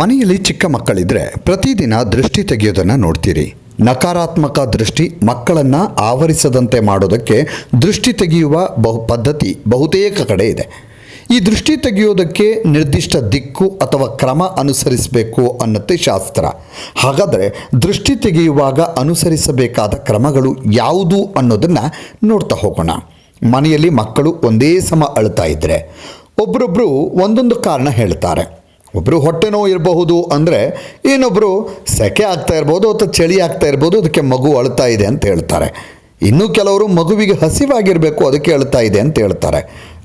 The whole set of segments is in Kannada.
ಮನೆಯಲ್ಲಿ ಚಿಕ್ಕ ಮಕ್ಕಳಿದ್ರೆ ಪ್ರತಿದಿನ ದೃಷ್ಟಿ ತೆಗೆಯೋದನ್ನು ನೋಡ್ತೀರಿ. ನಕಾರಾತ್ಮಕ ದೃಷ್ಟಿ ಮಕ್ಕಳನ್ನು ಆವರಿಸದಂತೆ ಮಾಡೋದಕ್ಕೆ ದೃಷ್ಟಿ ತೆಗೆಯುವ ಬಹು ಪದ್ಧತಿ ಬಹುತೇಕ ಕಡೆ ಇದೆ. ಈ ದೃಷ್ಟಿ ತೆಗೆಯೋದಕ್ಕೆ ನಿರ್ದಿಷ್ಟ ದಿಕ್ಕು ಅಥವಾ ಕ್ರಮ ಅನುಸರಿಸಬೇಕು ಅನ್ನತ್ತೆ ಶಾಸ್ತ್ರ. ಹಾಗಾದರೆ ದೃಷ್ಟಿ ತೆಗೆಯುವಾಗ ಅನುಸರಿಸಬೇಕಾದ ಕ್ರಮಗಳು ಯಾವುದು ಅನ್ನೋದನ್ನು ನೋಡ್ತಾ ಹೋಗೋಣ. ಮನೆಯಲ್ಲಿ ಮಕ್ಕಳು ಒಂದೇ ಸಮ ಅಳ್ತಾ ಇದ್ದರೆ ಒಬ್ಬರೊಬ್ಬರು ಒಂದೊಂದು ಕಾರಣ ಹೇಳ್ತಾರೆ. ಒಬ್ಬರು ಹೊಟ್ಟೆ ನೋವು ಇರಬಹುದು ಅಂದರೆ ಇನ್ನೊಬ್ಬರು ಸೆಕೆ ಆಗ್ತಾ ಇರ್ಬೋದು ಅಥವಾ ಚಳಿ ಆಗ್ತಾ ಇರ್ಬೋದು, ಅದಕ್ಕೆ ಮಗು ಅಳ್ತಾ ಇದೆ ಅಂತ ಹೇಳ್ತಾರೆ. ಇನ್ನೂ ಕೆಲವರು ಮಗುವಿಗೆ ಹಸಿವಾಗಿರಬೇಕು ಅದಕ್ಕೆ ಅಳ್ತಾ ಇದೆ ಅಂತ ಹೇಳ್ತಾರೆ.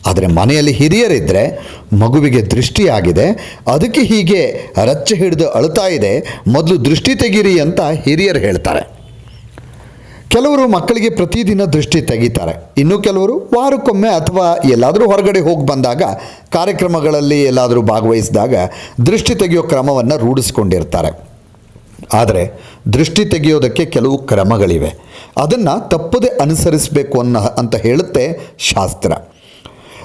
ಆದರೆ ಮನೆಯಲ್ಲಿ ಹಿರಿಯರಿದ್ದರೆ ಮಗುವಿಗೆ ದೃಷ್ಟಿಯಾಗಿದೆ ಅದಕ್ಕೆ ಹೀಗೆ ರಚ್ಚೆ ಹಿಡಿದು ಅಳ್ತಾ ಇದೆ, ಮೊದಲು ದೃಷ್ಟಿ ತೆಗೀರಿ ಅಂತ ಹಿರಿಯರು ಹೇಳ್ತಾರೆ. ಕೆಲವರು ಮಕ್ಕಳಿಗೆ ಪ್ರತಿದಿನ ದೃಷ್ಟಿ ತೆಗಿತಾರೆ. ಇನ್ನು ಕೆಲವರು ವಾರಕ್ಕೊಮ್ಮೆ ಅಥವಾ ಎಲ್ಲಾದರೂ ಹೊರಗಡೆ ಹೋಗಿ ಬಂದಾಗ, ಕಾರ್ಯಕ್ರಮಗಳಲ್ಲಿ ಎಲ್ಲಾದರೂ ಭಾಗವಹಿಸಿದಾಗ ದೃಷ್ಟಿ ತೆಗೆಯೋ ಕ್ರಮವನ್ನು ರೂಢಿಸ್ಕೊಂಡಿರ್ತಾರೆ. ಆದರೆ, ದೃಷ್ಟಿ ತೆಗೆಯೋದಕ್ಕೆ ಕೆಲವು ಕ್ರಮಗಳಿವೆ. ಅದನ್ನು ತಪ್ಪದೆ ಅನುಸರಿಸಬೇಕು ಅನ್ನೋ, ಅಂತ ಹೇಳುತ್ತೆ ಶಾಸ್ತ್ರ.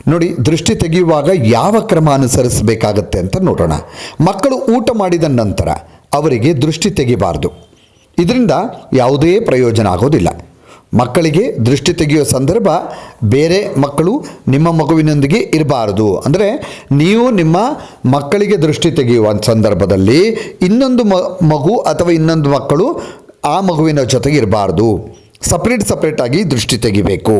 ನೋಡಿ, ದೃಷ್ಟಿ ತೆಗೆಯುವಾಗ ಯಾವ ಕ್ರಮ ಅನುಸರಿಸಬೇಕಾಗತ್ತೆ ಅಂತ ನೋಡೋಣ. ಮಕ್ಕಳು ಊಟ ಮಾಡಿದ ನಂತರ ಅವರಿಗೆ ದೃಷ್ಟಿ ತೆಗಿಬಾರ್ದು. ಇದರಿಂದ ಯಾವುದೇ ಪ್ರಯೋಜನ ಆಗೋದಿಲ್ಲ. ಮಕ್ಕಳಿಗೆ ದೃಷ್ಟಿ ತೆಗೆಯುವ ಸಂದರ್ಭ ಬೇರೆ ಮಕ್ಕಳು ನಿಮ್ಮ ಮಗುವಿನೊಂದಿಗೆ ಇರಬಾರದು. ಅಂದರೆ ನೀವು ನಿಮ್ಮ ಮಕ್ಕಳಿಗೆ ದೃಷ್ಟಿ ತೆಗೆಯುವ ಸಂದರ್ಭದಲ್ಲಿ ಇನ್ನೊಂದು ಮಗು ಅಥವಾ ಇನ್ನೊಂದು ಮಕ್ಕಳು ಆ ಮಗುವಿನ ಜೊತೆಗೆ ಇರಬಾರ್ದು. ಸಪ್ರೇಟ್ ಸಪ್ರೇಟಾಗಿ ದೃಷ್ಟಿ ತೆಗಿಬೇಕು.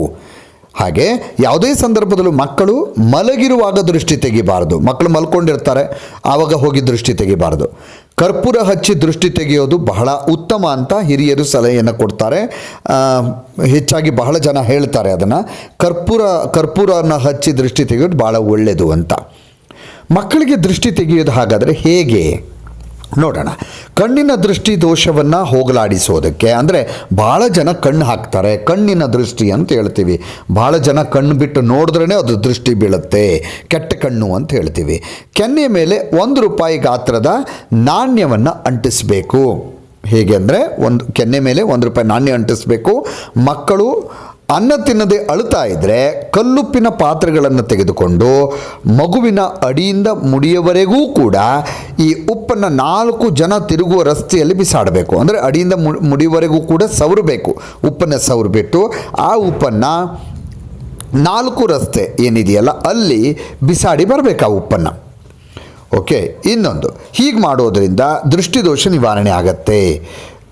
ಹಾಗೆ ಯಾವುದೇ ಸಂದರ್ಭದಲ್ಲೂ ಮಕ್ಕಳು ಮಲಗಿರುವಾಗ ದೃಷ್ಟಿ ತೆಗಿಬಾರದು. ಮಕ್ಕಳು ಮಲ್ಕೊಂಡಿರ್ತಾರೆ, ಆವಾಗ ಹೋಗಿ ದೃಷ್ಟಿ ತೆಗಿಬಾರ್ದು. ಕರ್ಪೂರ ಹಚ್ಚಿ ದೃಷ್ಟಿ ತೆಗೆಯೋದು ಬಹಳ ಉತ್ತಮ ಅಂತ ಹಿರಿಯರು ಸಲಹೆಯನ್ನು ಕೊಡ್ತಾರೆ. ಹೆಚ್ಚಾಗಿ ಬಹಳ ಜನ ಹೇಳ್ತಾರೆ ಅದನ್ನು. ಕರ್ಪೂರ, ಕರ್ಪೂರನ ಹಚ್ಚಿ ದೃಷ್ಟಿ ತೆಗೆಯೋದು ಭಾಳ ಒಳ್ಳೆಯದು ಅಂತ. ಮಕ್ಕಳಿಗೆ ದೃಷ್ಟಿ ತೆಗೆಯೋದು ಹಾಗಾದರೆ ಹೇಗೆ? ನೋಡೋಣ. ಕಣ್ಣಿನ ದೃಷ್ಟಿ ದೋಷವನ್ನು ಹೋಗಲಾಡಿಸೋದಕ್ಕೆ, ಅಂದರೆ ಭಾಳ ಜನ ಕಣ್ಣು ಹಾಕ್ತಾರೆ, ಕಣ್ಣಿನ ದೃಷ್ಟಿ ಅಂತ ಹೇಳ್ತೀವಿ. ಭಾಳ ಜನ ಕಣ್ಣು ಬಿಟ್ಟು ನೋಡಿದ್ರೇ ಅದು ದೃಷ್ಟಿ ಬೀಳುತ್ತೆ, ಕೆಟ್ಟ ಕಣ್ಣು ಅಂತ ಹೇಳ್ತೀವಿ. ಕೆನ್ನೆ ಮೇಲೆ ಒಂದು ರೂಪಾಯಿ ಗಾತ್ರದ ನಾಣ್ಯವನ್ನು ಅಂಟಿಸಬೇಕು. ಹೇಗೆ ಅಂದರೆ ಒಂದು, ಕೆನ್ನೆ ಮೇಲೆ ಒಂದು ರೂಪಾಯಿ ನಾಣ್ಯ ಅಂಟಿಸಬೇಕು. ಮಕ್ಕಳು ಅನ್ನ ತಿನ್ನದೆ ಅಳುತ್ತಾ ಇದ್ದರೆ ಕಲ್ಲುಪ್ಪಿನ ಪಾತ್ರೆಗಳನ್ನು ತೆಗೆದುಕೊಂಡು ಮಗುವಿನ ಅಡಿಯಿಂದ ಮುಡಿಯವರೆಗೂ ಕೂಡ ಈ ಉಪ್ಪನ್ನು ನಾಲ್ಕು ಜನ ತಿರುಗುವ ರಸ್ತೆಯಲ್ಲಿ ಬಿಸಾಡಬೇಕು. ಅಂದರೆ ಅಡಿಯಿಂದ ಮುಡಿಯವರೆಗೂ ಕೂಡ ಸವರಬೇಕು. ಉಪ್ಪನ್ನು ಸವರಿಬಿಟ್ಟು ಆ ಉಪ್ಪನ್ನು ನಾಲ್ಕು ರಸ್ತೆ ಏನಿದೆಯಲ್ಲ ಅಲ್ಲಿ ಬಿಸಾಡಿ ಬರಬೇಕು ಆ ಉಪ್ಪನ್ನು. ಓಕೆ, ಇನ್ನೊಂದು. ಹೀಗೆ ಮಾಡೋದರಿಂದ ದೃಷ್ಟಿದೋಷ ನಿವಾರಣೆ ಆಗತ್ತೆ.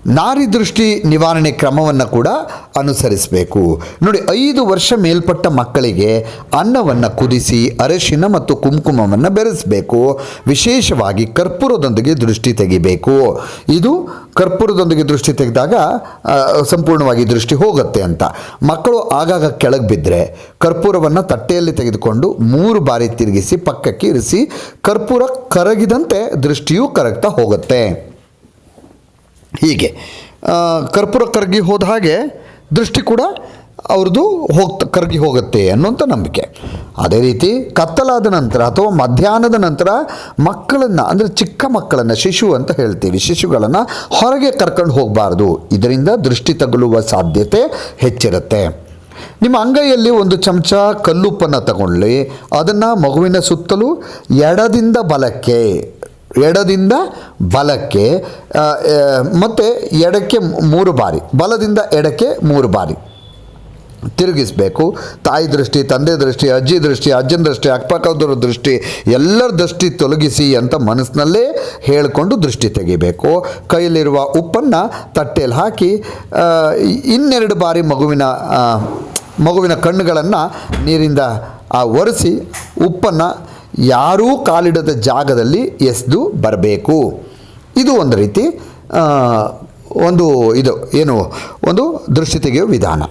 ನಾರಿ ದೃಷ್ಟಿ ನಿವಾರಣೆ ಕ್ರಮವನ್ನು ಕೂಡ ಅನುಸರಿಸಬೇಕು. ನೋಡಿ, ಐದು ವರ್ಷ ಮೇಲ್ಪಟ್ಟ ಮಕ್ಕಳಿಗೆ ಅನ್ನವನ್ನು ಕುದಿಸಿ, ಅರಶಿನ ಮತ್ತು ಕುಂಕುಮವನ್ನು ಬೆರೆಸಬೇಕು. ವಿಶೇಷವಾಗಿ ಕರ್ಪೂರದೊಂದಿಗೆ ದೃಷ್ಟಿ ತೆಗಿಬೇಕು. ಇದು ಕರ್ಪೂರದೊಂದಿಗೆ ದೃಷ್ಟಿ ತೆಗೆದಾಗ ಸಂಪೂರ್ಣವಾಗಿ ದೃಷ್ಟಿ ಹೋಗುತ್ತೆ ಅಂತ. ಮಕ್ಕಳು ಆಗಾಗ ಕೆಳಗೆ ಬಿದ್ದರೆ ಕರ್ಪೂರವನ್ನು ತಟ್ಟೆಯಲ್ಲಿ ತೆಗೆದುಕೊಂಡು ಮೂರು ಬಾರಿ ತಿರುಗಿಸಿ, ಪಕ್ಕಕ್ಕೆ ಇರಿಸಿ, ಕರ್ಪೂರ ಕರಗಿದಂತೆ ದೃಷ್ಟಿಯೂ ಕರಗ್ತಾ ಹೋಗುತ್ತೆ. ಹೀಗೆ. ಕರ್ಪೂರ ಕರಗಿ ಹೋದ ಹಾಗೆ ದೃಷ್ಟಿ ಕೂಡ ಅವ್ರದ್ದು ಹೋಗ್ತಾ, ಕರಗಿ ಹೋಗುತ್ತೆ ಅನ್ನುವಂಥ ನಂಬಿಕೆ. ಅದೇ ರೀತಿ ಕತ್ತಲಾದ ನಂತರ ಅಥವಾ ಮಧ್ಯಾಹ್ನದ ನಂತರ ಮಕ್ಕಳನ್ನು, ಅಂದರೆ ಚಿಕ್ಕ ಮಕ್ಕಳನ್ನು, ಶಿಶು ಅಂತ ಹೇಳ್ತೀವಿ, ಶಿಶುಗಳನ್ನು ಹೊರಗೆ ಕರ್ಕೊಂಡು ಹೋಗಬಾರ್ದು. ಇದರಿಂದ ದೃಷ್ಟಿ ತಗುಲುವ ಸಾಧ್ಯತೆ ಹೆಚ್ಚಿರುತ್ತೆ. ನಿಮ್ಮ ಅಂಗೈಯಲ್ಲಿ ಒಂದು ಚಮಚ ಕಲ್ಲುಪ್ಪನ್ನು ತಗೊಳ್ಳಿ ಅದನ್ನು ಮಗುವಿನ ಸುತ್ತಲೂ ಎಡದಿಂದ ಬಲಕ್ಕೆ ಎಡದಿಂದ ಬಲಕ್ಕೆ ಮತ್ತು ಎಡಕ್ಕೆ ಮೂರು ಬಾರಿ, ಬಲದಿಂದ ಎಡಕ್ಕೆ ಮೂರು ಬಾರಿ. ತಿರುಗಿಸಬೇಕು. ತಾಯಿ ದೃಷ್ಟಿ, ತಂದೆ ದೃಷ್ಟಿ, ಅಜ್ಜಿ ದೃಷ್ಟಿ, ಅಜ್ಜನ ದೃಷ್ಟಿ, ಅಕ್ಕಪಕ್ಕದವ್ರ ದೃಷ್ಟಿ, ಎಲ್ಲರ ದೃಷ್ಟಿ ತೊಲಗಿಸಿ ಅಂತ ಮನಸ್ಸಿನಲ್ಲೇ ಹೇಳಿಕೊಂಡು ದೃಷ್ಟಿ ತೆಗಿಬೇಕು. ಕೈಯಲ್ಲಿರುವ ಉಪ್ಪನ್ನು ತಟ್ಟೆಯಲ್ಲಿ ಹಾಕಿ ಇನ್ನೆರಡು ಬಾರಿ ಮಗುವಿನ ಮಗುವಿನ ಕಣ್ಣುಗಳನ್ನು ನೀರಿಂದ ಆ ಒರೆಸಿ ಉಪ್ಪನ್ನು ಯಾರೂ ಕಾಲಿಡದ ಜಾಗದಲ್ಲಿ ಎಸ್ದು ಬರಬೇಕು. ಇದು ಒಂದು ರೀತಿ ಒಂದು ಇದು, ಏನು, ಒಂದು ದೃಷ್ಟಿ ತೆಗೆಯುವ ವಿಧಾನ.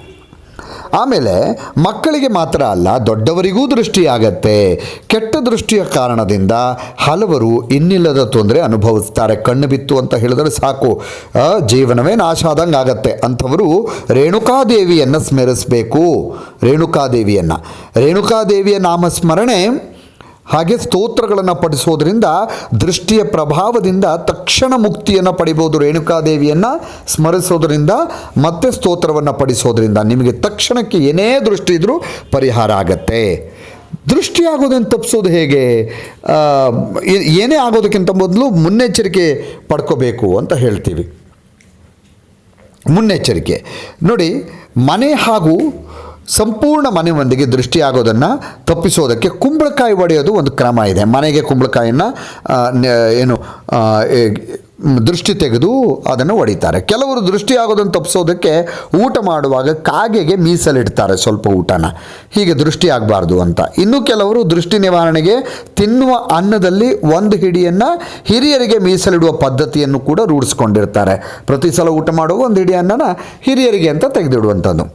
ಆಮೇಲೆ, ಮಕ್ಕಳಿಗೆ ಮಾತ್ರ ಅಲ್ಲ, ದೊಡ್ಡವರಿಗೂ ದೃಷ್ಟಿಯಾಗತ್ತೆ. ಕೆಟ್ಟ ದೃಷ್ಟಿಯ ಕಾರಣದಿಂದ ಹಲವರು ಇನ್ನಿಲ್ಲದ ತೊಂದರೆ ಅನುಭವಿಸ್ತಾರೆ. ಕಣ್ಣು ಬಿತ್ತು ಅಂತ ಹೇಳಿದರೆ ಸಾಕು. ಜೀವನವೇ ನಾಶ ಆದಂಗೆ ಆಗತ್ತೆ. ಅಂಥವರು ರೇಣುಕಾದೇವಿಯನ್ನು ಸ್ಮರಿಸಬೇಕು. ರೇಣುಕಾದೇವಿಯನ್ನು. ರೇಣುಕಾದೇವಿಯ ನಾಮಸ್ಮರಣೆ ಹಾಗೆ ಸ್ತೋತ್ರಗಳನ್ನು ಪಠಿಸೋದ್ರಿಂದ ದೃಷ್ಟಿಯ ಪ್ರಭಾವದಿಂದ ತಕ್ಷಣ ಮುಕ್ತಿಯನ್ನು ಪಡಿಬೋದು ರೇಣುಕಾದೇವಿಯನ್ನು ಸ್ಮರಿಸೋದ್ರಿಂದ ಮತ್ತೆ ಸ್ತೋತ್ರವನ್ನು ಪಡಿಸೋದ್ರಿಂದ ನಿಮಗೆ ತಕ್ಷಣಕ್ಕೆ ಏನೇ ದೃಷ್ಟಿ ಇದ್ರೂ ಪರಿಹಾರ ಆಗತ್ತೆ. ದೃಷ್ಟಿಯಾಗೋದನ್ನು ತಪ್ಪಿಸೋದು ಹೇಗೆ? ಏನೇ ಆಗೋದಕ್ಕಿಂತ ಮೊದಲು ಮುನ್ನೆಚ್ಚರಿಕೆ ಪಡ್ಕೋಬೇಕು ಅಂತ ಹೇಳ್ತೀವಿ. ಮುನ್ನೆಚ್ಚರಿಕೆ. ನೋಡಿ, ಮನೆ ಹಾಗೂ ಸಂಪೂರ್ಣ ಮನೆ ಮಂದಿಗೆ ದೃಷ್ಟಿ ಆಗೋದನ್ನು ತಪ್ಪಿಸೋದಕ್ಕೆ ಕುಂಬಳಕಾಯಿ ಒಡೆಯೋದು ಒಂದು ಕ್ರಮ ಇದೆ. ಮನೆಗೆ ಕುಂಬಳಕಾಯಿಯನ್ನು ಏನು ದೃಷ್ಟಿ ತೆಗೆದು ಅದನ್ನು ಹೊಡಿತಾರೆ ಕೆಲವರು ದೃಷ್ಟಿ ಆಗೋದನ್ನು ತಪ್ಪಿಸೋದಕ್ಕೆ ಊಟ ಮಾಡುವಾಗ ಕಾಗೆಗೆ ಮೀಸಲಿಡ್ತಾರೆ ಸ್ವಲ್ಪ ಊಟನ. ಹೀಗೆ ದೃಷ್ಟಿ ಆಗಬಾರ್ದು ಅಂತ. ಇನ್ನು ಕೆಲವರು ದೃಷ್ಟಿ ನಿವಾರಣೆಗೆ ತಿನ್ನುವ ಅನ್ನದಲ್ಲಿ ಒಂದು ಹಿಡಿಯನ್ನು ಹಿರಿಯರಿಗೆ ಮೀಸಲಿಡುವ ಪದ್ಧತಿಯನ್ನು ಕೂಡ ರೂಢಿಸ್ಕೊಂಡಿರ್ತಾರೆ. ಪ್ರತಿ ಸಲ ಊಟ ಮಾಡುವ ಒಂದು ಹಿಡಿ ಹಿರಿಯರಿಗೆ ಅಂತ ತೆಗೆದಿಡುವಂಥದ್ದು.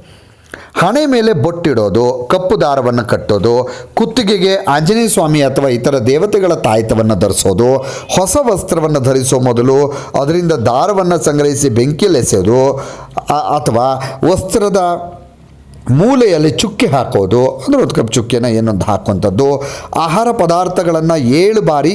ಹಣೆ ಮೇಲೆ ಬೊಟ್ಟಿಡೋದು, ಕಪ್ಪು ದಾರವನ್ನು ಕಟ್ಟೋದು, ಕುತ್ತಿಗೆಗೆ ಆಂಜನೇಯ ಸ್ವಾಮಿ ಅಥವಾ ಇತರ ದೇವತೆಗಳ ತಾಯ್ತವನ್ನು ಧರಿಸೋದು, ಹೊಸ ವಸ್ತ್ರವನ್ನು ಧರಿಸೋ ಮೊದಲು ಅದರಿಂದ ದಾರವನ್ನು ಸಂಗ್ರಹಿಸಿ ಬೆಂಕಿಯಲ್ಲಿ ಎಸೆಯೋದು ಅಥವಾ ವಸ್ತ್ರದ ಮೂಲೆಯಲ್ಲಿ ಚುಕ್ಕಿ ಹಾಕೋದು, ಅಂದರೆ ಒಂದು ಕಪ್ ಚುಕ್ಕೆನ ಏನೊಂದು ಹಾಕುವಂಥದ್ದು, ಆಹಾರ ಪದಾರ್ಥಗಳನ್ನು ಏಳು ಬಾರಿ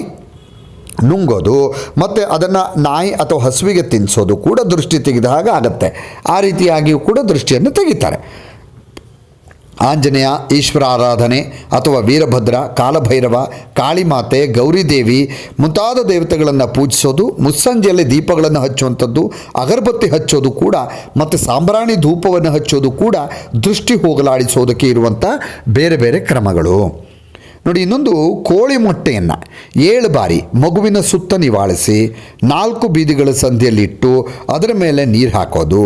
ನುಂಗೋದು, ಮತ್ತು ಅದನ್ನು ನಾಯಿ ಅಥವಾ ಹಸುವಿಗೆ ತಿನ್ನಿಸೋದು ಕೂಡ ದೃಷ್ಟಿ ತೆಗೆದ ಹಾಗೆ ಆಗುತ್ತೆ. ಆ ರೀತಿಯಾಗಿಯೂ ಕೂಡ ದೃಷ್ಟಿಯನ್ನು ತೆಗಿತಾರೆ. ಆಂಜನೇಯ, ಈಶ್ವರ ಆರಾಧನೆ ಅಥವಾ ವೀರಭದ್ರ, ಕಾಲಭೈರವ, ಕಾಳಿಮಾತೆ, ಗೌರಿದೇವಿ ಮುಂತಾದ ದೇವತೆಗಳನ್ನು ಪೂಜಿಸೋದು, ಮುಸ್ಸಂಜೆಯಲ್ಲಿ ದೀಪಗಳನ್ನು ಹಚ್ಚುವಂಥದ್ದು, ಅಗರಬತ್ತಿ ಹಚ್ಚೋದು ಕೂಡ, ಮತ್ತು ಸಾಂಬ್ರಾಣಿ ಧೂಪವನ್ನು ಹಚ್ಚೋದು ಕೂಡ ದೃಷ್ಟಿ ಹೋಗಲಾಡಿಸೋದಕ್ಕೆ ಇರುವಂಥ ಬೇರೆ ಬೇರೆ ಕ್ರಮಗಳು. ನೋಡಿ, ಇನ್ನೊಂದು ಕೋಳಿ ಮೊಟ್ಟೆಯನ್ನು ಏಳು ಬಾರಿ ಮಗುವಿನ ಸುತ್ತ ನಿವಾಳಿಸಿ ನಾಲ್ಕು ಬೀದಿಗಳ ಸಂಧಿಯಲ್ಲಿಟ್ಟು ಅದರ ಮೇಲೆ ನೀರು ಹಾಕೋದು.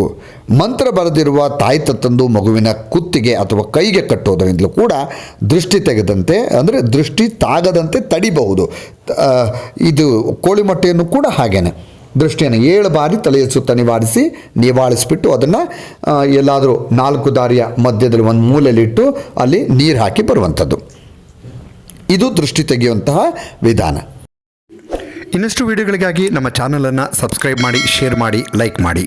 ಮಂತ್ರ ಬರೆದಿರುವ ತಾಯಿ ತತ್ತಂದು ಮಗುವಿನ ಕುತ್ತಿಗೆ ಅಥವಾ ಕೈಗೆ ಕಟ್ಟೋದರಿಂದಲೂ ಕೂಡ ದೃಷ್ಟಿ ತೆಗೆದಂತೆ, ಅಂದರೆ ದೃಷ್ಟಿ ತಾಗದಂತೆ ತಡಿಬಹುದು. ಇದು ಕೋಳಿ ಮೊಟ್ಟೆಯನ್ನು ಕೂಡ ಹಾಗೇನೆ. ದೃಷ್ಟಿಯನ್ನು ಏಳು ಬಾರಿ ತಲೆಯ ಸುತ್ತ ನಿವಾರಿಸಿ ನಿವಾಳಿಸಿಬಿಟ್ಟು ಅದನ್ನು ಎಲ್ಲಾದರೂ ನಾಲ್ಕು ದಾರಿಯ ಮಧ್ಯದಲ್ಲಿ ಒಂದು ಮೂಲೆಯಲ್ಲಿಟ್ಟು ಅಲ್ಲಿ ನೀರು ಹಾಕಿ ಬರುವಂಥದ್ದು. ಇದು ದೃಷ್ಟಿ ತೆಗೆಯುವಂತಹ ವಿಧಾನ. ಇನ್ನಷ್ಟು ವಿಡಿಯೋಗಳಿಗಾಗಿ ನಮ್ಮ ಚಾನಲನ್ನು ಸಬ್ಸ್ಕ್ರೈಬ್ ಮಾಡಿ ಶೇರ್ ಮಾಡಿ ಲೈಕ್ ಮಾಡಿ.